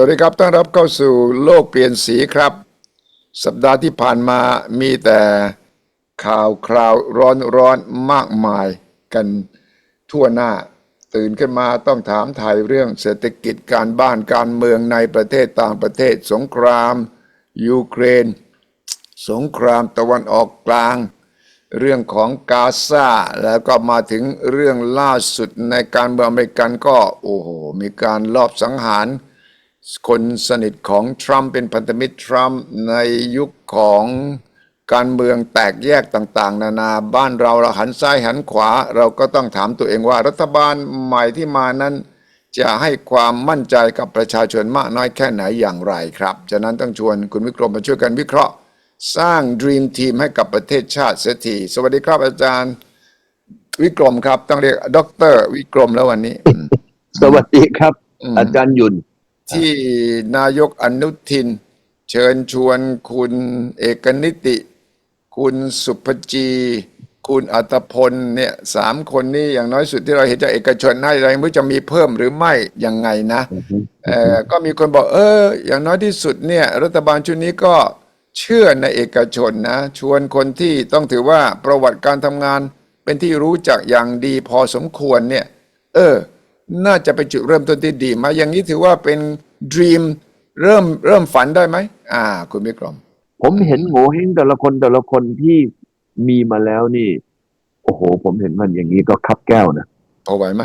วัสดีครับ ต้อนรับเข้าสู่โลกเปลี่ยนสีครับ สัปดาห์ที่ผ่านมามีแต่ข่าวคราวร้อนร้อนมากมายกันทั่วหน้า ตื่นขึ้นมาต้องถามไทยเรื่องเศรษฐกิจการบ้านการเมืองในประเทศต่างประเทศ สงคราม ยูเครน สงครามตะวันออกกลาง เรื่องของกาซาแล้วก็มาถึงเรื่องล่าสุดในการเมืองอเมริกันก็โอ้โหมีการลอบสังหาร คนสนิทของทรัมป์เป็นพันธมิตรทรัมป์ในยุคของการเมืองแตกแยกต่าง ๆ นานาบ้านเราเราหันซ้ายหันขวา เราก็ต้องถามตัวเองว่ารัฐบาลใหม่ที่มานั้น จะให้ความมั่นใจกับประชาชนมากน้อยแค่ไหนอย่างไรครับ ฉะนั้นต้องชวนคุณวิกรมมาช่วยกันวิเคราะห์ สร้าง Dream Team ให้กับประเทศชาติเสียทีสวัสดีครับอาจารย์ วิกรมครับ ต้องเรียกด็อกเตอร์วิกรมแล้ววันนี้อืมสวัสดีครับอืมอาจารย์ยุน ที่นายกอนุทิน เชิญชวนคุณเอกนิติ คุณสุภจี คุณอัตพลเนี่ยสามคนนี้อย่างน้อยสุดที่เราเห็นจากเอกชนให้อะไรไม่จะมีเพิ่มหรือไม่ยังไงนะเออก็มีคนบอก เออ อย่างน้อยที่สุดเนี่ย รัฐบาลชุดนี้ก็เชื่อในเอกชนนะ ชวนคนที่ต้องถือว่าประวัติการทำงานเป็นที่รู้จักอย่างดีพอสมควรเนี่ย เออ น่าจะเป็นจุดเริ่มต้นที่ดีไหมาอย่างนี้ถือว่าเป็นด e ีมเริ่มเริ่มฝันได้ไหมอ่า คุณวิกรม ผมเห็นโง่เฮงแต่ละคนแต่ละคนที่มีมาแล้วนี่ โอ้โห ผมเห็นมันอย่างนี้ก็คับแก้วนะพอไหวไหม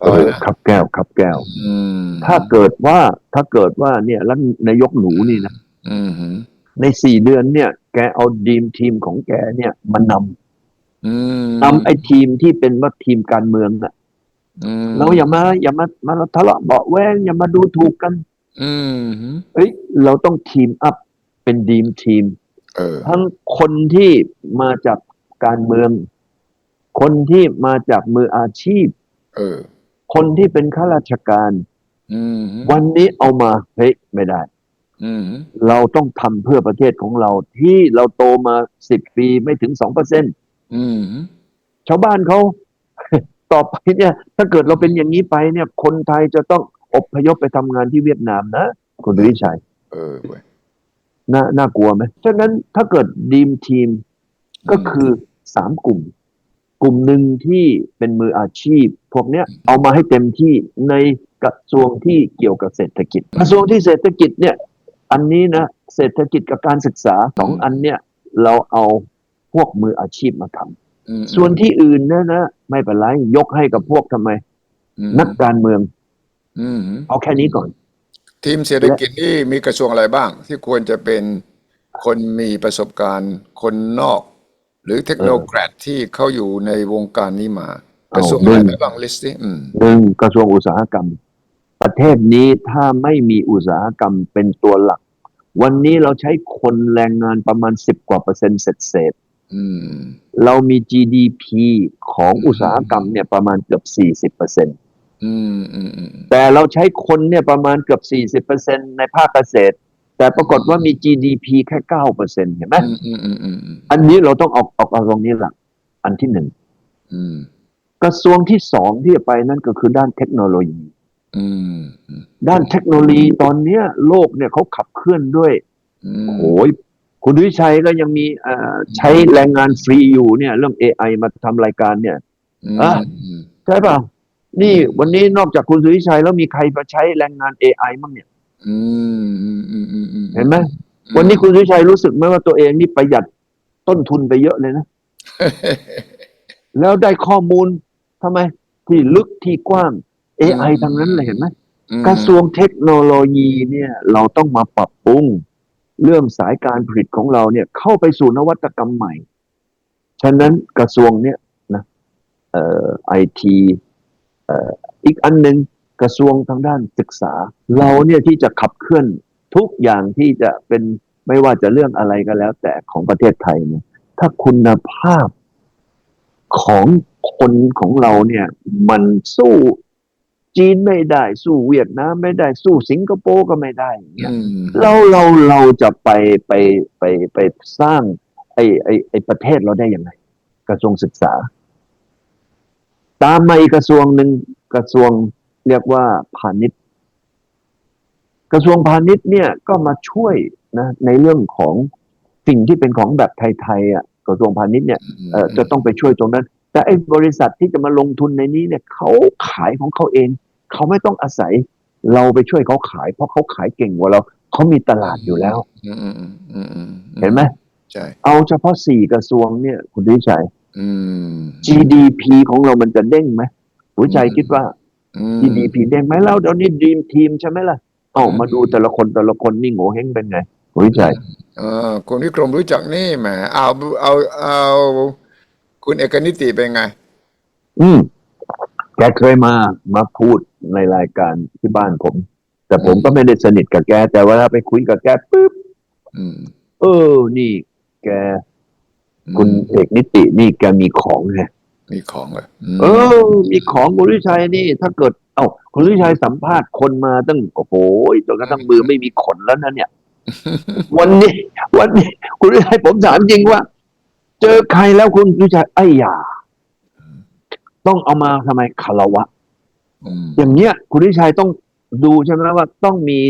พเออไหวอนะคับแก้วคับแก้วอืมถ้าเกิดว่าถ้าเกิดว่าเนี่ยแล้วนายกหนูนี่นะอืมหืมในสี่เดือนเนี่ย แกเอาดีมทีมของแกเนี่ยมานำอืมนำไอ้ทีมที่เป็นว่าทีมการเมืองน่ะอืม เราอย่ามา อย่ามามาทะเลาะเบาะแวงอย่ามาดูถูกกันอืมหืมเฮ้ยเราต้องทีมอัพเป็นดีมทีมเออทั้งคนที่มาจากการเมือง คนที่มาจากมืออาชีพเออคนที่เป็นข้าราชการอืมหืมวันนี้เอามาเฮ้ยไม่ได้อืมหืมเราต้องทำเพื่อประเทศของเราที่เราโตมาสิบปีไม่ถึงสองเปอร์เซ็นอืมหืมชาวบ้านเขา ต่อไปเนี่ย ถ้าเกิดเราเป็นอย่างนี้ไปเนี่ย คนไทยจะต้องอพยพไปทำงานที่เวียดนามนะคุณวิชัย เออเว้ยน่าน่ากลัวไหมฉะนั้นถ้าเกิดดีมทีมก็คือสามกลุ่ม กลุ่มหนึ่งที่เป็นมืออาชีพ พวกเนี้ยเอามาให้เต็มที่ในกระทรวงที่เกี่ยวกับเศรษฐกิจ กระทรวงที่เศรษฐกิจเนี่ย อันนี้นะเศรษฐกิจกับการศึกษาสองอันเนี่ย เราเอาพวกมืออาชีพมาทำอืม ส่วนที่อื่นนะนะไม่เป็นไรยกให้กับพวกทำไมอืมนักการเมืองอืมหืมเอาแค่นี้ก่อน ทีมเศรษฐกิจนี่มีกระทรวงอะไรบ้าง ที่ควรจะเป็นคนมีประสบการณ์ คนนอก หรือเทคโนแครดที่เข้าอยู่ในวงการนี้มา กระทรวงอะไรบ้างลิสต์นี่อืมหนึ่งกระทรวงอุตสาหกรรม ประเทศนี้ถ้าไม่มีอุตสาหกรรมเป็นตัวหลัก วันนี้เราใช้คนแรงงานประมาณสิบกว่าเปอร์เซ็นต์เศษ เศษอืมๆเรามี GDP ของอุตสาหกรรมเนี่ยประมาณเกือบสี่สิบเปอร์เซ็นต์อืมอืมอืมแต่เราใช้คนเนี่ยประมาณเกือบสี่สิบเปอร์เซ็นต์ในภาคเกษตร แต่ปรากฏว่ามี GDP แค่เก้าเปอร์เซ็นต์เห็นไหมอืมอืมอืมอืมอืมอันนี้เราต้องออกออกเอาตรงนี้หลัก อันที่หนึ่งอืมกระทรวงที่สองที่จะไปนั่นก็คือด้านเทคโนโลยีอืมอืมด้านเทคโนโลยีตอนเนี้ย โลกเนี่ยเขาขับเคลื่อนด้วยอืมโอ้ย คุณวิชัยก็ยังมีเอ่อใช้แรงงานฟรีอยู่เนี่ย เรื่อง AI มาทำรายการเนี่ยอืมอะอืมใช่ป่ะนี่วันนี้นอกจากคุณสุวิชัยแล้วมีใครมาใช้แรงงาน AI มั้งเนี่ยอืมอืมอืมอืมอืมเห็นไหมวันนี้คุณสุวิชัยรู้สึกไหมว่าตัวเองนี่ประหยัดต้นทุนไปเยอะเลยนะ แล้วได้ข้อมูลทำไม ที่ลึกที่กว้าง AI ทั้งนั้นเลยเห็นไหมอืมกระทรวงเทคโนโลยีเนี่ย เราต้องมาปรับปรุง เรื่องสายการผลิตของเราเนี่ยเข้าไปสู่นวัตกรรมใหม่ ฉะนั้นกระทรวงเนี่ยนะเอ่อไอทีเอ่ออีกอันหนึ่งกระทรวงทางด้านศึกษา เราเนี่ยที่จะขับเคลื่อนทุกอย่างที่จะเป็นไม่ว่าจะเรื่องอะไรก็แล้ว แต่ของประเทศไทยเนี่ยถ้าคุณภาพของคนของเราเนี่ย มันสู้ จีนไม่ได้ สู้เวียดนามไม่ได้สู้สิงคโปร์ก็ไม่ได้อย่างเงี้ยอืมเราเราเราจะไปไปไปไปสร้าง ไอ้ไอ้ไอ้ประเทศเราได้ยังไง กระทรวงศึกษา ตามมาอีกกระทรวงหนึ่งกระทรวงเรียกว่าพาณิชย์ กระทรวงพาณิชย์เนี่ยก็มาช่วยนะ ในเรื่องของสิ่งที่เป็นของแบบไทยๆอะกระทรวงพาณิชย์เนี่ยเอ่อจะต้องไปช่วยตรงนั้น แต่ไอ้บริษัทที่จะมาลงทุนในนี้เนี่ยเขาขายของเขาเอง เขาไม่ต้องอาศัยเราไปช่วยเขาขาย เพราะเขาขายเก่งกว่าเราเขามีตลาดอยู่แล้วอืมอืมอืมอืมเห็นไหมใช่เอาเฉพาะสี่กระทรวงเนี่ย คุณวิชัยอืม GDP ของเรามันจะเด้งไหมหัวใจคิดว่าอืม GDP เด้งไหมแล้วเดี๋ยวนี้ดีมทีมใช่ไหมล่ะเอ้าอืมมาดูแต่ละคนแต่ละคนนี่โง่เฮงเป็นไงหัวใจเออคุณวิกรมรู้จักนี่แหมเอาเอาเอาคุณเอกนิติเป็นไง อืม แกเคยมามาพูดในรายการที่บ้านผม แต่ผมก็ไม่ได้สนิทกับแก แต่เวลาไปคุยกับแกปุ๊บอืมเออ นี่ แก คุณเอกนิตินี่แกมีของไงมีของเหรอเออ มีของคุณวิชัยนี่ ถ้าเกิด เอ้าคุณวิชัยสัมภาษณ์คนมาตั้งโอ้โหจนกระทั่งมือไม่มีขนแล้วนะเนี่ย วันนี้ วันนี้ คุณวิชัยผมถามจริงว่า เจอใครแล้วคุณวิชัยไอ้ยา ต้องเอามาทำไมคารวะอืมอย่างเนี้ย คุณวิชัยต้องดูใช่ไหมว่าต้องมี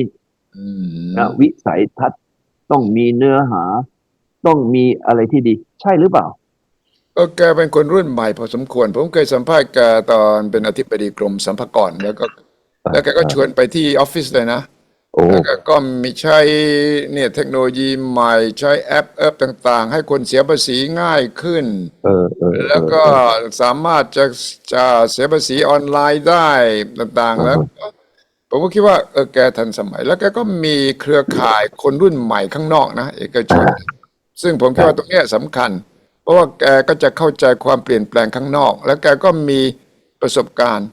อืมนะวิสัยทัศน์ต้องมีเนื้อหา ต้องมีอะไรที่ดี ใช่หรือเปล่าเออแกเป็นคนรุ่นใหม่พอสมควร ผมเคยสัมภาษณ์แกตอนเป็นอธิบดีกรมสรรพากรแล้วก็ แล้วแกก็ชวนไปที่ออฟฟิศเลยนะ โอ้แล้วแกก็มีใช้เนี่ยเทคโนโลยีใหม่ใช้แอปแอปต่างๆ ให้คนเสียภาษีง่ายขึ้น เออเออเออแล้วก็สามารถจะจะเสียภาษีออนไลน์ได้ต่างๆ แล้วก็ผมก็คิดว่าเออแกทันสมัย แล้วแกก็มีเครือข่ายคนรุ่นใหม่ข้างนอกนะเอกชน ซึ่งผมคิดว่าตรงเนี้ยสำคัญ เพราะว่าแกก็จะเข้าใจความเปลี่ยนแปลงข้างนอก แล้วแกก็มีประสบการณ์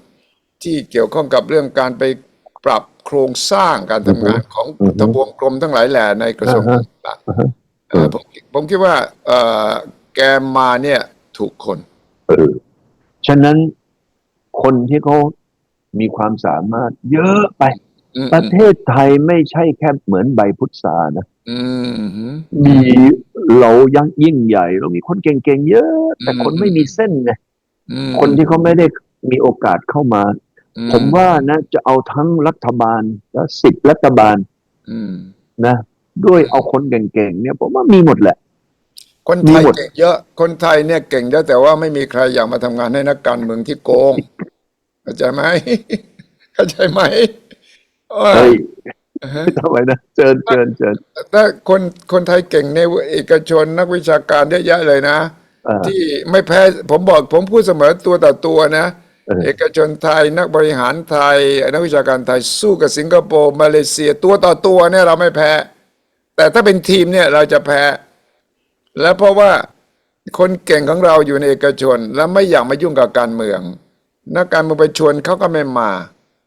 ที่เกี่ยวข้องกับเรื่องการไปปรับ โครงสร้างการทำงานของทบวงกรมทั้งหลายแหล่ในกระทรวงต่างๆเออผมผมคิดว่าเออแกมาเนี่ยถูกคนเออฉะนั้นคนที่เขามีความสามารถเยอะไปอืมประเทศไทยไม่ใช่แค่เหมือนใบพุทรานะอืมอืมมีเรายังยิ่งใหญ่ เรามีคนเก่งๆเยอะ แต่คนไม่มีเส้นไงอืมคนที่เขาไม่ได้มีโอกาสเข้ามาอื ผมว่านะจะเอาทั้งรัฐบาลและสิบรัฐบาลอืมนะ ด้วยเอาคนเก่งๆเนี่ยผมว่ามีหมดแหละ คนไทยมีหมดเก่งเยอะ คนไทยเนี่ยเก่งเยอะแต่ว่าไม่มีใครอยากมาทำงานให้นักการเมืองที่โกงเข้าใจไหมเข้าใจไหมเออเฮ้ยทำไมนะเชิญเชิญเชิญถ้าคนคนไทยเก่งในเอกชนนักวิชาการเยอะแยะเลยนะเออที่ไม่แพ้ผมบอกผมพูดเสมอตัวต่อตัวนะ เออเอกชนไทยนักบริหารไทย นักวิชาการไทยสู้กับสิงคโปร์มาเลเซียตัวต่อตัวเนี่ยเราไม่แพ้ แต่ถ้าเป็นทีมเนี่ยเราจะแพ้ และเพราะว่าคนเก่งของเราอยู่ในเอกชน แล้วไม่อยากมายุ่งกับการเมือง นักการเมืองไปชวนเขาก็ไม่มา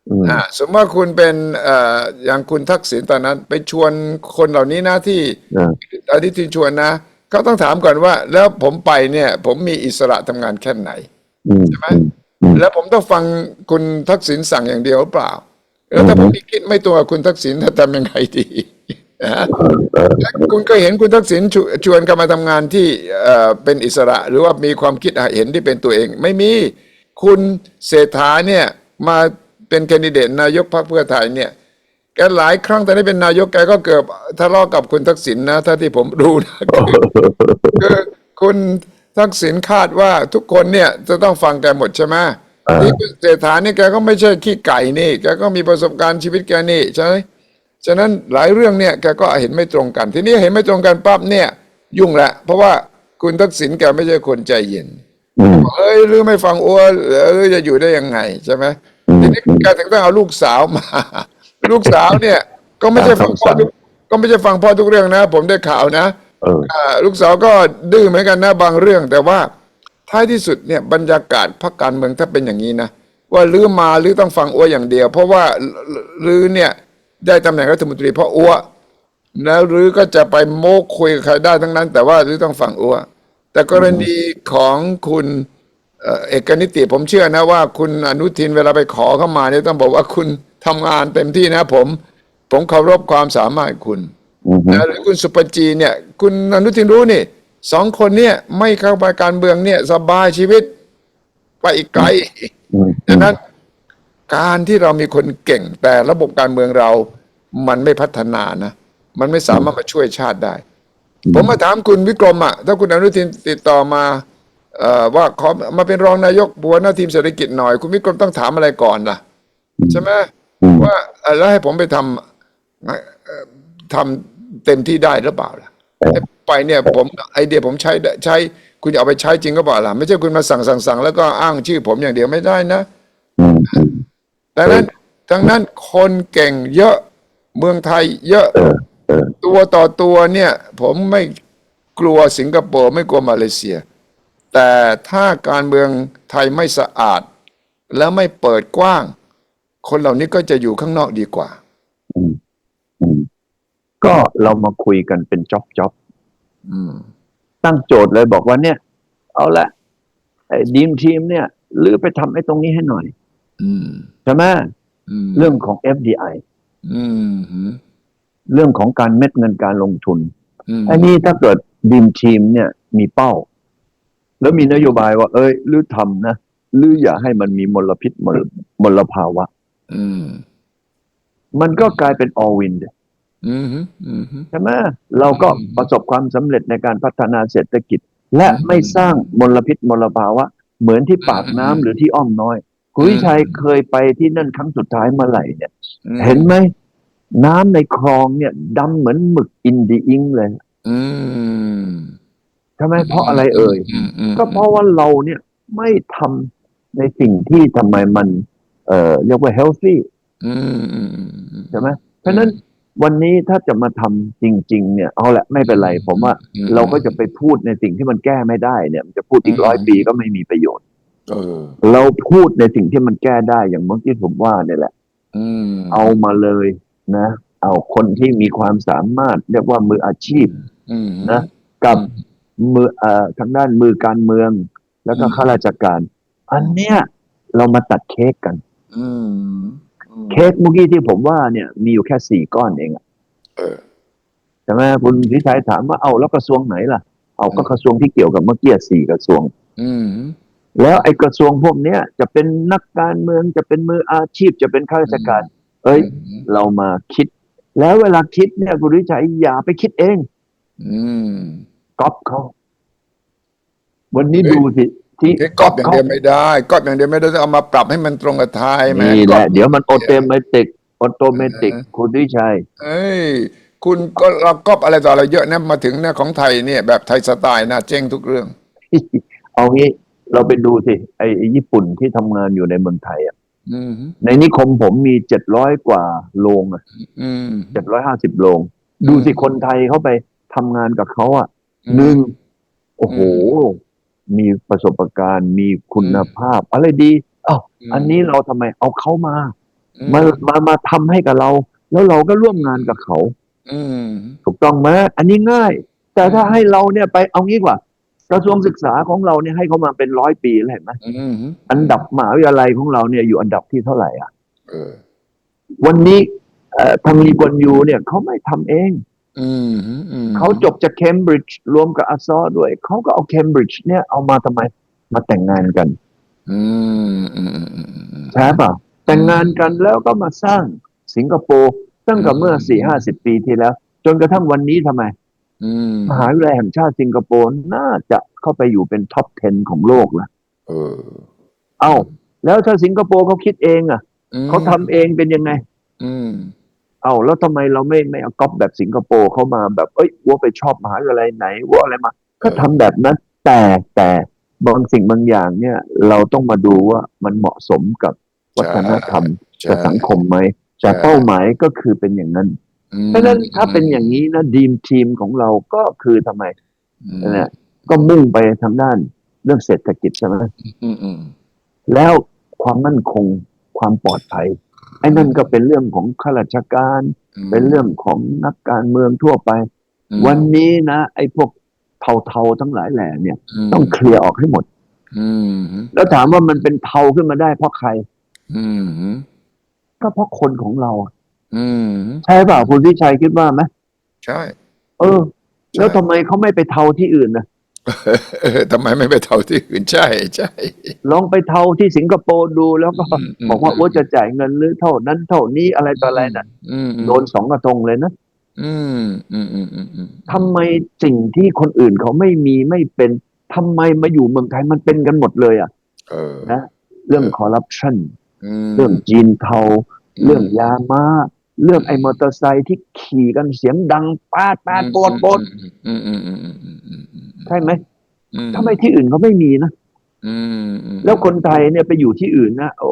อืมอ่าสมมติว่าคุณเป็นเอ่ออย่างคุณทักษิณตอนนั้น ไปชวนคนเหล่านี้นะที่เอออาทิตย์ที่ชวนนะเขาต้องถามก่อนว่า แล้วผมไปเนี่ย ผมมีอิสระทำงานแค่ไหนอืมใช่ไหมอืมอืม แล้วผมต้องฟังคุณทักษิณสั่งอย่างเดียวหรือเปล่า แล้วถ้าผมคิดไม่ตัวกับคุณทักษิณจะทำยังไงดีนะฮะเออเออแล้วคุณก็เห็นคุณทักษิณชวชวนกันมาทำงานที่เอ่อเป็นอิสระ หรือว่ามีความคิดเห็นที่เป็นตัวเอง ไม่มีคุณเศรษฐาเนี่ยมาเป็นแคนดิเดตนายกพรรคเพื่อไทยเนี่ยแกหลายครั้งตอนนี้เป็นนายกแกก็เกือบทะเลาะกับคุณทักษิณนะ ถ้าที่ผมรู้นะคือคุณ ทักษิณคาดว่าทุกคนเนี่ยจะต้องฟังแกหมดใช่ไหมอ่านี่คุณเศรษฐานี่แกก็ไม่ใช่ขี้ไก่นี่แกก็มีประสบการณ์ชีวิตแกนี่ใช่ไหมฉะนั้นหลายเรื่องเนี่ยแกก็เห็นไม่ตรงกัน ทีนี้เห็นไม่ตรงกันปั๊บเนี่ยยุ่งละ เพราะว่าคุณทักษิณแกไม่ใช่คนใจเย็นอืมเอ้ยหรือไม่ฟังอ้วนหรือจะอยู่ได้ยังไงใช่ไหมอืมทีนี้แกถึงต้องเอาลูกสาวมา ลูกสาวเนี่ย ก็ไม่ใช่ฟังพ่อทุกก็ไม่ใช่ฟังพ่อทุกเรื่องนะ ผมได้ข่าวนะเอออ่า ลูกสาวก็ดื้อเหมือนกันนะบางเรื่อง แต่ว่าท้ายที่สุดเนี่ยบรรยากาศพรรคการเมืองถ้าเป็นอย่างนี้นะว่าลือมาลือต้องฟังอ้วอย่างเดียว เพราะว่าลือเนี่ยได้ตำแหน่งรัฐมนตรีเพราะอ้วแล้วลือก็จะไปโม้คุยกับใครได้ทั้งนั้น แต่ว่าลือต้องฟังอ้วแต่กรณีของคุณเอกนิติผมเชื่อนะว่าคุณอนุทินเวลาไปขอเข้ามาเนี่ยต้องบอกว่าคุณทำงานเต็มที่นะผม ผมเคารพความสามารถคุณ นะหรือคุณสุปจีเนี่ย คุณอนุทินรู้นี่สองคนเนี่ย ไม่เข้าไปการเมืองเนี่ย สบายชีวิต ไปอีกไกลอืมดังนั้น การที่เรามีคนเก่ง แต่ระบบการเมืองเรา มันไม่พัฒนานะมันไม่สามารถมาช่วยชาติได้อืมผมมาถามคุณวิกรมอะถ้าคุณอนุทินติดต่อมาเอ่อว่าขอมาเป็นรองนายกหัวหน้าทีมเศรษฐกิจหน่อย คุณวิกรมต้องถามอะไรก่อนล่ะ ใช่ไหมอืมว่าเอ่อแล้วให้ผมไปทำเอ่อทำ เต็มที่ได้หรือเปล่าล่ะไปเนี่ยผมไอเดียผมใช้ได้ใช้คุณจะเอาไปใช้จริงก็เปล่าล่ะ ไม่ใช่คุณมาสั่งสั่งสั่งแล้วก็อ้างชื่อผมอย่างเดียวไม่ได้นะอืมอืมดังนั้นดังนั้นคนเก่งเยอะเมืองไทยเยอะเออเออตัวต่อตัวเนี่ย ผมไม่กลัวสิงคโปร์ไม่กลัวมาเลเซีย แต่ถ้าการเมืองไทยไม่สะอาด แล้วไม่เปิดกว้าง คนเหล่านี้ก็จะอยู่ข้างนอกดีกว่าอืมอืม ก็เรามาคุยกันเป็นจ็อบจ็อบอืมตั้งโจทย์เลยบอกว่าเนี่ย เอาละไอ้ดีมทีมเนี่ยหรือไปทำไอ้ตรงนี้ให้หน่อยอืมใช่ไหมอืมเรื่องของ FDI อืมอืมเรื่องของการเม็ดเงินการลงทุนอืมอันนี้ถ้าเกิดดีมทีมเนี่ย มีเป้า แล้วมีนโยบายว่า เอ้ยหรือทำนะหรืออย่าให้มันมีมลพิษมลมลภาวะอืมมันก็กลายเป็น all win อืมอืม ใช่ไหมเราก็อืมประสบความสำเร็จในการพัฒนาเศรษฐกิจ และอืมไม่สร้างมลพิษมลภาวะ เหมือนที่ปากน้ำอืมหรือที่อ้อมน้อยคุณอืมวิชัยเคยไปที่นั่นครั้งสุดท้ายเมื่อไหร่เนี่ยอืมเห็นไหมน้ำในคลองเนี่ยดำเหมือนหมึกอินดีอิงเลยอืมใช่ไหมเพราะอะไรเอ่ยมอืมก็เพราะว่าเราเนี่ยไม่ทำในสิ่งที่ทำไมมัน เอ่อเรียกว่า healthy อืมอืมอืมอืมใช่ไหมเพราะฉะนั้น วันนี้ถ้าจะมาทำจริง ๆ เนี่ยเอาละไม่เป็นไร ผมว่าอืมเราก็จะไปพูดในสิ่งที่มันแก้ไม่ได้เนี่ยมันจะพูดอีกอืมร้อยปีก็ไม่มีประโยชน์เออเราพูดในสิ่งที่มันแก้ได้อย่างเมื่อกี้ผมว่าเนี่ยแหละอืมเอามาเลยนะ เอาคนที่มีความสามารถเรียกว่ามืออาชีพอืมนะกับมือเอ่อทางด้านมือการเมือง แล้วก็อืมข้าราชการ อันเนี้ยเรามาตัดเค้กกันอืม เค้กเมื่อกี้ที่ผมว่าเนี่ยมีอยู่แค่สี่ก้อนเองอะเออใช่ไหมคุณพิชัยถามว่าเอาแล้วกระทรวงไหนล่ะ เอาก็อืมกระทรวงที่เกี่ยวกับเมื่อกี้สี่กระทรวง อืมแล้วไอ้กระทรวงพวกเนี้ยจะเป็นนักการเมืองจะเป็นมืออาชีพจะเป็นข้าราชการ เอ้ย เรามาคิด แล้วเวลาคิดเนี่ยคุณวิชัยอย่าไปคิดเองอืมก๊อปเขาวันนี้เฮ้ยดูสิ ที่แค่ก๊อปอย่างเดียวไม่ได้ก๊อปอย่างเดียวไม่ได้ต้องเอามาปรับให้มันตรงกับไทยแหมนี่แหก๊อละปเดี๋ยวมันออโตเมติกออโตเมติกเออคุณวิชัย เอ้ยคุณก็เราก๊อปอะไรต่ออะไรเยอะนะมาถึงเนี่ยของไทยเนี่ยแบบไทยสไตล์นะเจ๊งทุกเรื่อง เอางี้เราไปดูสิไอ้ไอ้ญี่ปุ่นที่ทำงานอยู่ในเมืองไทยอะอืมในนิคมผมมีเจ็ดร้อยกว่าโรงอะอืมเจ็ดร้อยห้าสิบโรง ดูสิคนไทยเขาไปทำงานกับเขาอะหนึ่งโอ้โห มีประสบการณ์ มีคุณภาพ อะไรดีอ้าวอันนี้เราทำไมเอาเขามา มามามาทำให้กับเรา แล้วเราก็ร่วมงานกับเขาอืมถูกต้องไหมอันนี้ง่าย แต่ถ้าให้เราเนี่ยไปเอางี้กว่ากระทรวงศึกษาของเราเนี่ยให้เขามาเป็นร้อยปีแล้วเห็นไหมอืมอันดับมหาวิทยาลัยของเราเนี่ยอยู่อันดับที่เท่าไหร่อะเออวันนี้เอ่อทางลีกวนยูเนี่ยเขาไม่ทำเองอืมอืม เขาจบจากเคมบริดจ์รวมกับอัสซอร์ด้วย เขาก็เอาเคมบริดจ์เนี่ยเอามาทำไม มาแต่งงานกันอืมอืมอืมอืมอืมใช่ป่ะ แต่งงานกันแล้วก็มาสร้างสิงคโปร์ตั้งแต่เมื่ออืมสี่ห้าสิบปีที่แล้ว จนกระทั่งวันนี้ทำไมอืมมหาวิทยาลัยแห่งชาติสิงคโปร์น่าจะเข้าไปอยู่เป็นท็อป 10 ของโลกละเออ เอ้า แล้วถ้าสิงคโปร์เขาคิดเองอะอืมเขาทำเองเป็นยังไง อืม เอ้าแล้วทำไมเราไม่ไม่เอาก๊อปแบบสิงคโปร์เข้ามาแบบเอ้ยว่าไปชอบมหาวิทยาลัยไหนว่าอะไรมา ก็ทำแบบนั้น แต่แต่บางสิ่งบางอย่างเนี่ย เราต้องมาดูว่ามันเหมาะสมกับวัฒนธรรมใช่กับสังคมไหมแต่ใช่เป้าหมายก็คือเป็นอย่างนั้นอืมเพราะฉะนั้นถ้าเป็นอย่างนี้นะดีมทีมของเราก็คือทำไมอืมเนี่ยก็มุ่งไปทางด้านเรื่องเศรษฐกิจใช่ไหมอืมอืมแล้วความมั่นคงความปลอดภัยไอ้นั่นก็เป็นเรื่องของข้าราชการ เป็นเรื่องของนักการเมืองทั่วไปอืมวันนี้นะ ไอ้พวกเทาๆทั้งหลายแหล่เนี่ยมต้องเคลียร์ออกให้หมดอืมแล้วถามว่ามันเป็นเทาขึ้นมาได้เพราะใครอืมก็เพราะคนของเราอะอืมใช่เปล่าคุณวิชัยคิดว่าไหมใช่ เออ แล้วทำไมเขาไม่ไปเทาที่อื่นนะเออ ทำไมไม่ไปเท่าที่อื่นใช่ใช่ ลองไปเทาที่สิงคโปร์ดูแล้วก็อืมอืม บอกว่าโอ้จะจ่ายเงินหรือเท่านั้นเท่านี้อะไรต่ออะไรน่ะอืมโดนสองกระทงเลยนะอืมอืมอืมอืมอืมทำไมสิ่งที่คนอื่นเขาไม่มีไม่เป็นทำไมมาอยู่เมืองไทยมันเป็นกันหมดเลยอะ เออนะ เรื่องคอร์รัปชันมเรื่องจีนเทาอืมเรื่องยามา เรื่องไอ้มอเตอร์ไซค์ที่ขี่กันเสียงดังปาดปาดโปดโปดอืมอืมอืมอืมอืมอืมอืมใช่ไหมอืทำไมที่อื่นเขาไม่มีนะอืมอืมแล้วคนไทยเนี่ยไปอยู่ที่อื่นนะโอ้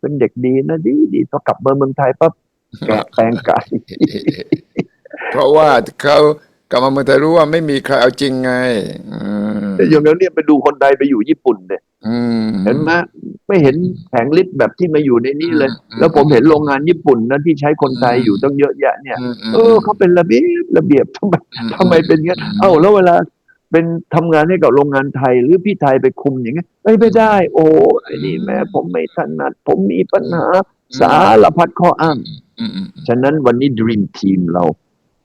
เป็นเด็กดีนะดีดีพอกลับมาเมืองไทยปั๊บแกะแปลงกายเพราะว่าเขากลับมาเมืองไทยรู้ว่าไม่มีใครเอาจริงไงอืมแต่อย่างนั้นเนี่ยไปดูคนไทยไปอยู่ญี่ปุ่นเนี่ยอืมเห็นไหม ไม่เห็นแผงลิตแบบที่มาอยู่ในนี้เลยอืมแล้วผมเห็นโรงงานญี่ปุ่นนะที่ใช้คนไทยอยู่ตั้งเยอะแยะเนี่ยอืมมเออเขาเป็นระเบียบระเบียบทำไมทำไมเป็นอย่างนี้นเอ้าแล้วเวลาเป็นทำงานให้กับโรงงานไทย หรือพี่ไทยไปคุมอย่างเงี้ยเอ้ยไม่ได้ โอ้ไอ้นี่แม่ผมไม่ถนัด ผมมีปัญหาสารพัดข้ออ้างอืมอืมฉะนั้นวันนี้ Dream Team เรา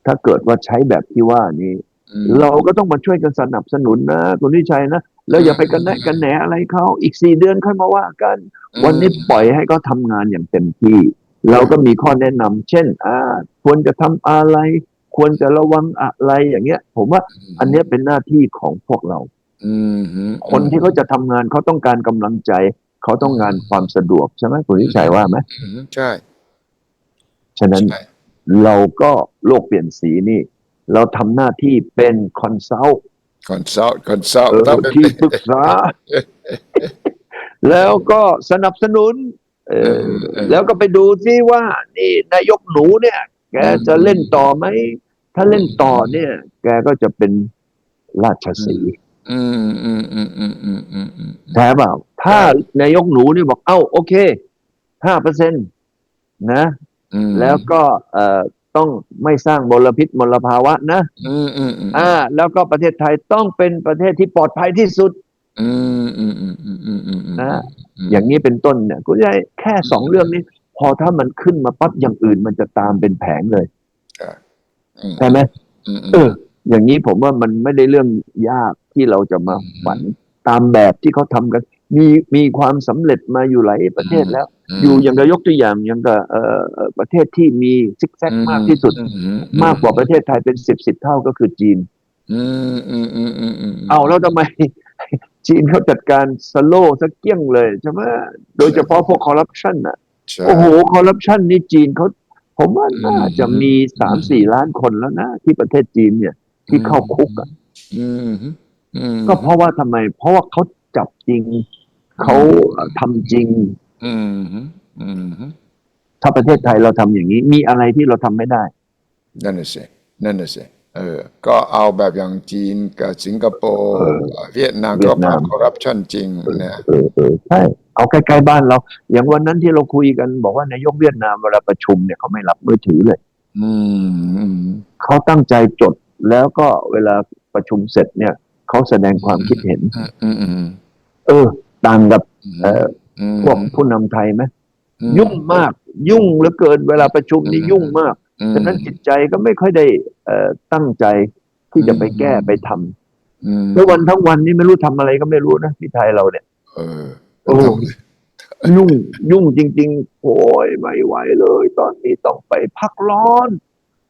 ถ้าเกิดว่าใช้แบบที่ว่านี้อืมเราก็ต้องมาช่วยกันสนับสนุนนะคุณวิชัยนะ แล้วอย่าไปกันแนะกันแหนอะไรเขาอีกสี่เดือนค่อยมาว่ากัน วันนี้ปล่อยให้เขาทำงานอย่างเต็มที่ เราก็มีข้อแนะนำเช่น อ่า ควรจะทำอะไร ควรจะระวังอะไรอย่างเงี้ย ผมว่าอันเนี้ยเป็นหน้าที่ของพวกเราอืมอืมคนที่เขาจะทำงานเขาต้องการกำลังใจ เขาต้องการความสะดวกใช่ไหมคุณวิชัยว่าไหมอืมใช่ ฉะนั้นใช่เราก็โลกเปลี่ยนสีนี่ เราทำหน้าที่เป็นคอนซัลท์ คอนซัลท์คอนซัลท์เออต้องเป็นที่ปรึกษา แล้วก็สนับสนุนเออแล้วก็ไปดูซิว่า นี่นายกหนูเนี่ย แกจะเล่นต่อไหม ถ้าเล่นต่อเนี่ย แกก็จะเป็นราชสีห์อืมอืมอืมอืมอืมอืมอืมแท้เปล่าถ้านายกหนูเนี่ยบอกเอ้าโอเคห้าเปอร์เซ็นตนะอืมแล้วก็เอ่อ ต้องไม่สร้างมลพิษมลภาวะนะอืมอืมอืมอ่า แล้วก็ประเทศไทยต้องเป็นประเทศที่ปลอดภัยที่สุด อืมอืมอืมอืมอืมอืมนะอย่างนี้เป็นต้นเนี่ยคุณยายแค่สองเรื่องนี้ พอถ้ามันขึ้นมาปั๊บอย่างอื่นมันจะตามเป็นแผงเลยอืมใช่ไหมอืมเอออย่างนี้ผมว่ามันไม่ได้เรื่องยากที่เราจะมาฝันตามแบบที่เขาทำกัน มีมีความสำเร็จมาอยู่หลายประเทศแล้ว อยู่อย่างเรายกตัวอย่างอย่างกับเอ่อเอ่อประเทศที่มีซิกแซกมากที่สุด มากกว่าประเทศไทยเป็นสิบสิบเท่าก็คือจีนอืมอืมอืมอืมอืมเอาแล้วทำไมจีนเขาจัดการสโลว์สักเกี้ยงเลยใช่ไหมโดยเฉพาะพวกคอร์รัปชันอะใช่โอ้โหคอร์รัปชันนี่จีนเขาผมว่าน่าอืมจะมีสามสี่ล้านคนแล้วนะที่ประเทศจีนเนี่ย ที่เข้าคุกอะอืมอืมก็เพราะว่าทำไม เพราะว่าเขาจับจริง เขาทำจริง อืมอืมถ้าประเทศไทยเราทำอย่างนี้ มีอะไรที่เราทำไม่ได้ นั่นน่ะสินั่นน่ะสิเออ ก็เอาแบบอย่างจีนกับสิงคโปร์เออเวียดนามเวีก็ยดนามคอร์รัปชันจริงเนี่ยเออเออใช่เอาใกล้ๆบ้านเรา อย่างวันนั้นที่เราคุยกัน บอกว่านายกเวียดนามเวลาประชุมเนี่ยเขาไม่รับมือถือเลย อืมอืมเขาตั้งใจจดแล้วก็เวลาประชุมเสร็จเนี่ยเขาแสดงความคิดเห็นอืมอืมเออ ต่างกับอืมเอ่ออืมพวกผู้นำไทยไหมอืมยุ่งมาก ยุ่งเหลือเกินเวลาประชุมนี่อืมยุ่งมากอืมฉะนั้นจิตใจก็ไม่ค่อยได้เอ่อตั้งใจที่จะไปแก้อืมไปทำอืมแล้ววันทั้งวันนี่ไม่รู้ทำอะไรก็ไม่รู้นะที่ไทยเราเนี่ยเออโอ้ยุ่งยุ่งจริง ๆ โอ้ยไม่ไหวเลย ตอนนี้ต้องไปพักร้อน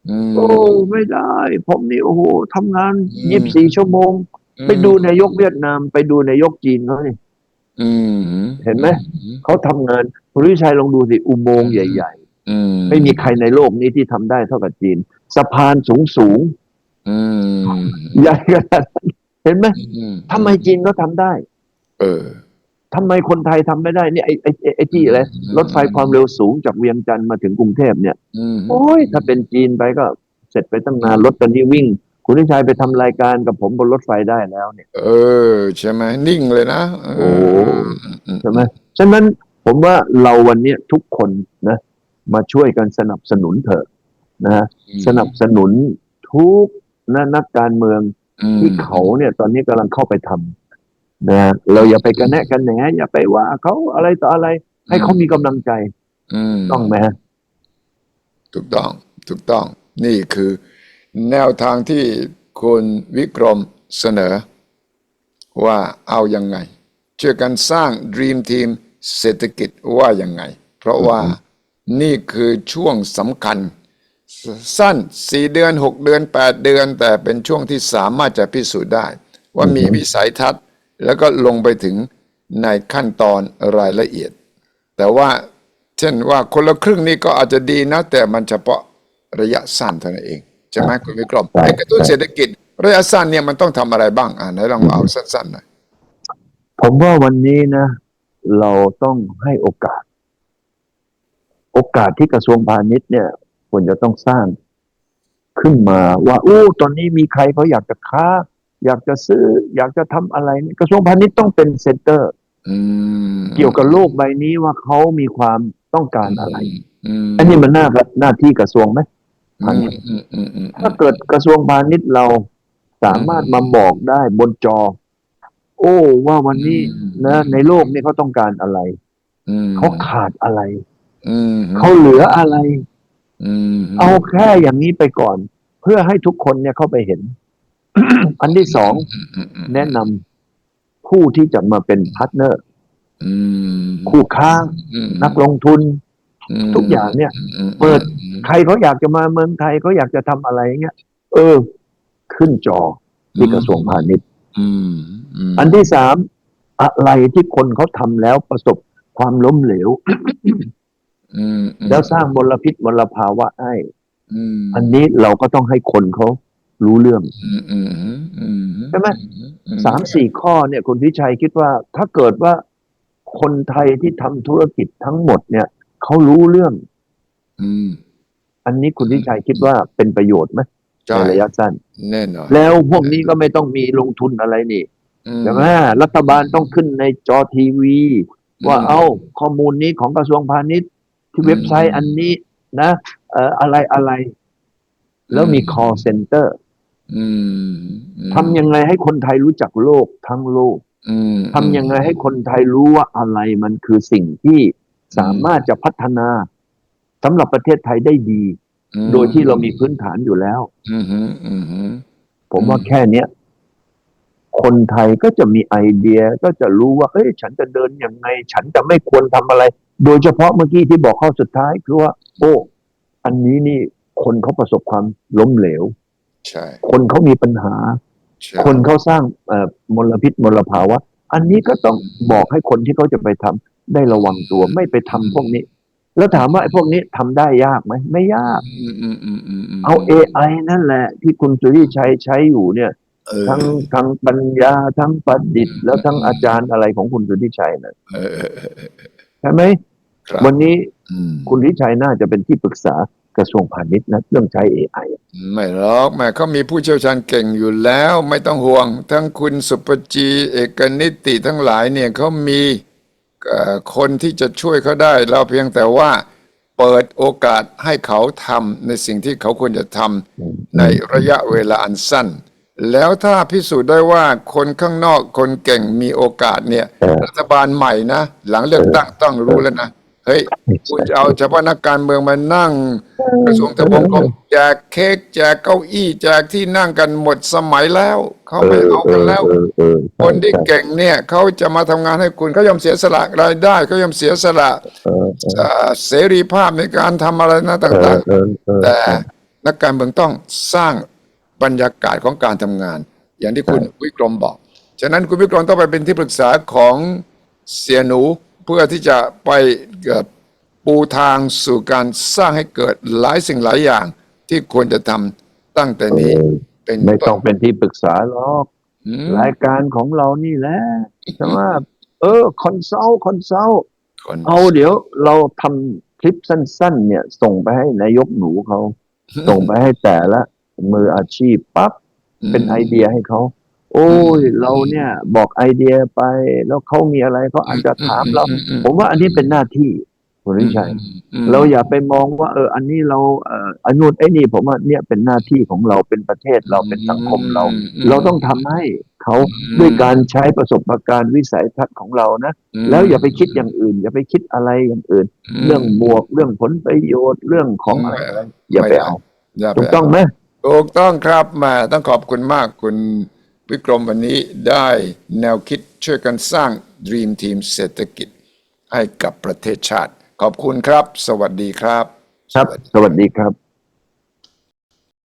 อืมโอ้ไม่ได้ ผมนี่โอ้โหทำงานอืมยี่สิบสี่ชั่วโมง ไปดูนายกเวียดนาม ไปดูนายกจีนเขาเนี่ยอืม เห็นไหมเขาทำงานคุณวิชัยลองดูสิอุโมงค์ใหญ่อืมๆไม่มีใครในโลกนี้ที่ทำได้เท่ากับจีน สะพานสูงสูงอืมๆใหญ่ขนาดนั้นเห็นไหมอืทำไมจีนเขาทำได้ เออทำไมคนไทยทำไม่ได้เนี่ยไอ้ไอ้ไอ้ไอ้ที่อะไรรถไฟความเร็วสูงจากเวียงจันทร์มาถึงกรุงเทพเนี่ยอืมโอ้ยถ้าเป็นจีนไปก็เสร็จไปตั้งนานรถตอนนี้วิ่ง คุณวิชัยไปทำรายการกับผมบนรถไฟได้แล้วเนี่ย เออ ใช่ไหมนิ่งเลยนะเโอ้อืมใช่ไหมฉะนั้นผมว่าเราวันเนี้ยทุกคนนะ มาช่วยกันสนับสนุนเถอะนะสนับสนุนทุกนะนักการเมืองอืมที่เขาเนี่ย ตอนนี้กำลังเข้าไปทำนะเราอย่าไปกระแนะกันแหนอย่าไปว่าเขาอะไรต่ออะไร ให้เขามีกำลังใจอืมต้องไหมฮะถูกต้อง ถูกต้อง นี่คือ แนวทางที่คุณวิกรมเสนอ ว่าเอายังไงช่วยกันสร้าง Dream Team เศรษฐกิจว่ายังไง เพราะว่านี่คือช่วงสำคัญ สั้น4เดือน6เดือน8เดือน แต่เป็นช่วงที่สามารถจะพิสูจน์ได้ ว่ามีวิสัยทัศน์ แล้วก็ลงไปถึงในขั้นตอนรายละเอียด แต่ว่าเช่นว่าคนละครึ่งนี่ก็อาจจะดีนะ แต่มันเฉพาะระยะสั้นเท่านั้นเอง ใช่ไหมคุณวิกรมใช่ไอ้กระตุ้นใช่เศรษฐกิจระยะสั้นเนี่ยมันต้องทำอะไรบ้างอ่าไหนลองเอาสั้นๆหน่อยผมว่าวันนี้นะ เราต้องให้โอกาส โอกาสที่กระทรวงพาณิชย์เนี่ยควรจะต้องสร้างขึ้นมาว่าอู้ตอนนี้มีใครเขาอยากจะค้า อยากจะซื้อ อยากจะทำอะไรเนี่ยกระทรวงพาณิชย์ต้องเป็นเซ็นเตอร์อืมเกี่ยวกับโลกใบนี้ว่าเขามีความต้องการอะไรมอันนี้มันหน้าหน้าที่กระทรวงไหม พาณิชย์อืมอืมอืมถ้าเกิดกระทรวงพาณิชย์เราสามารถมาบอกได้บนจอ โอ้ ว่าวันนี้นะ ในโลกนี้เขาต้องการอะไรอืมเขาขาดอะไรอืมเขาเหลืออะไรอืมเอาแค่อย่างนี้ไปก่อน เพื่อให้ทุกคนเนี่ยเข้าไปเห็น อันที่สองอืมอืมแนะนำผู้ที่จะมาเป็นพาร์ทเนอร์อืมคู่ค้าอืมนักลงทุนม ทุกอย่างเนี่ยอืมเปิดใครเขาอยากจะมาเมืองไทยเขาอยากจะทำอะไรเงี้ยเออ ขึ้นจอที่กระทรวงพาณิชย์อืมมอันที่สามอะไรที่คนเขาทำแล้วประสบความล้มเหลวอืมอืมแล้วสร้างมลพิษมลภาวะให้อืมอันนี้เราก็ต้องให้คนเขารู้เรื่องอืมอืมอืมใช่ไหมอืสามสี่ข้อเนี่ยคุณพิชัยคิดว่า ถ้าเกิดว่าคนไทยที่ทำธุรกิจทั้งหมดเนี่ย เขารู้เรื่อง อืม อันนี้คุณพิชัยคิดว่าเป็นประโยชน์ไหมใช่ในระยะสั้น แน่นอนแล้วพวกนี้ก็ไม่ต้องมีลงทุนอะไรนี่อืใช่ไหมรัฐบาลต้องขึ้นในจอทีวี ว่าเอาข้อมูลนี้ของกระทรวงพาณิชย์ ที่เว็บไซต์อันนี้นะเอ่ออะไรอะไร แล้วมี call center อืมทำยังไงให้คนไทยรู้จักโลกทั้งโลก อืมทำยังไงให้คนไทยรู้ว่าอะไรมันคือสิ่งที่ สามารถจะพัฒนาสำหรับประเทศไทยได้ดีอืมโดยที่เรามีพื้นฐานอยู่แล้วอืมอืมอืมอืมผมว่าอืมแค่เนี้ยคนไทยก็จะมีไอเดียก็จะรู้ว่า เอ้ย ฉันจะเดินยังไง ฉันจะไม่ควรทำอะไร โดยเฉพาะเมื่อกี้ที่บอกข้อสุดท้ายคือว่า โอ้ อันนี้นี่ คนเขาประสบความล้มเหลวใช่คนเขามีปัญหาใช่คนเขาสร้างเอ่อมลพิษมลภาวะ อันนี้ก็ต้องบอกให้คนที่เขาจะไปทำ ได้ระวังตัวไม่ไปทำพวกนี้ แล้วถามว่าไอ้พวกนี้ทำได้ยากไหมไม่ยากอืมอืมอืมอืมมเอา AI นั่นแหละ ที่คุณสุริชัยใช้อยู่เนี่ยเออทั้งทั้งปัญญาทั้งประดิษฐ์แล้วทั้งอาจารย์อะไรของคุณสุริชัยนะเออเออเออเออใช่ไหมครับวันนี้อืมคุณสุริชัยน่าจะเป็นที่ปรึกษากระทรวงพาณิชย์นะเรื่องใช้ AI อะไม่หรอกแม่เขามีผู้เชี่ยวชาญเก่งอยู่แล้ว ไม่ต้องห่วง ทั้งคุณสุปจีเอกนิติทั้งหลายเนี่ยเขามีเอ่อ คนที่จะช่วยเขาได้ เราเพียงแต่ว่าเปิดโอกาสให้เขาทำในสิ่งที่เขาควรจะทำในระยะเวลาอันสั้น แล้วถ้าพิสูจน์ได้ว่าคนข้างนอกคนเก่งมีโอกาสเนี่ยเออรัฐบาลใหม่นะ หลังเลือกตั้งต้องรู้แล้วนะ เฮ้ยคุณจะเอาเฉพาะนักการเมืองมานั่ง กระทรวงทบวงกรมแจกเค้กแจกเก้าอี้แจกที่นั่งกันหมดสมัยแล้วเขาไม่เอากันแล้วเออเออเออคนที่ใช่เก่งเนี่ยเขาจะมาทำงานให้คุณเขายอมเสียสละรายได้เขายอมเสียสละเออเออเอ่อเสรีภาพในการทำอะไรนะเอต่าองเออเออๆแต่นักการเมืองต้องสร้างบรรยากาศของการทำงาน อย่างที่คุณวิกรมบอก ฉะนั้นคุณวิกรมต้องไปเป็นที่ปรึกษาของเสียหนูเพื่อที่จะไปเอ่อ ปูทางสู่การสร้างให้เกิดหลายสิ่งหลายอย่างที่ควรจะทำตั้งแต่นี้เออเป็นไม่ต้องเป็นที่ปรึกษาหรอกอืมรายการของเรานี่แหละใช่ไหมเออคอนซัลคอนซัลคนเอาเดี๋ยวเราทำคลิปสั้น ๆ เนี่ย ส่งไปให้นายกหนูเขาส่งไปให้แต่ละมืออาชีพปั๊บเป็นไอเดียให้เขาโอ้ยเราเนี่ยบอกไอเดียไป แล้วเขามีอะไรเขาอาจจะถามเราอือืผมว่าอันนี้เป็นหน้าที่ คุณวิชัยอืมเราอย่าไปมองว่า เออ อันนี้เราเอ่ออันนู้นไอ้นี่ผมว่าเนี่ยเป็นหน้าที่ของเราเป็นประเทศเราเป็นสังคมเรา เราต้องทำให้เขาด้วยการใช้ประสบการณ์วิสัยทัศน์ของเรานะมแล้วอย่าไปคิดอย่างอื่น อย่าไปคิดอะไรอย่างอื่น เรื่องบวกเรื่องผลประโยชน์เรื่องของอะไรอะไรอย่าไปเอาอย่าไปถูกต้องไหมถูกต้องครับแหมาต้องขอบคุณมากคุณวิกรมวันนี้ได้แนวคิดช่วยกันสร้าง Dream Team เศรษฐกิจให้กับประเทศชาติ ขอบคุณครับ สวัสดีครับ ครับ สวัสดีครับ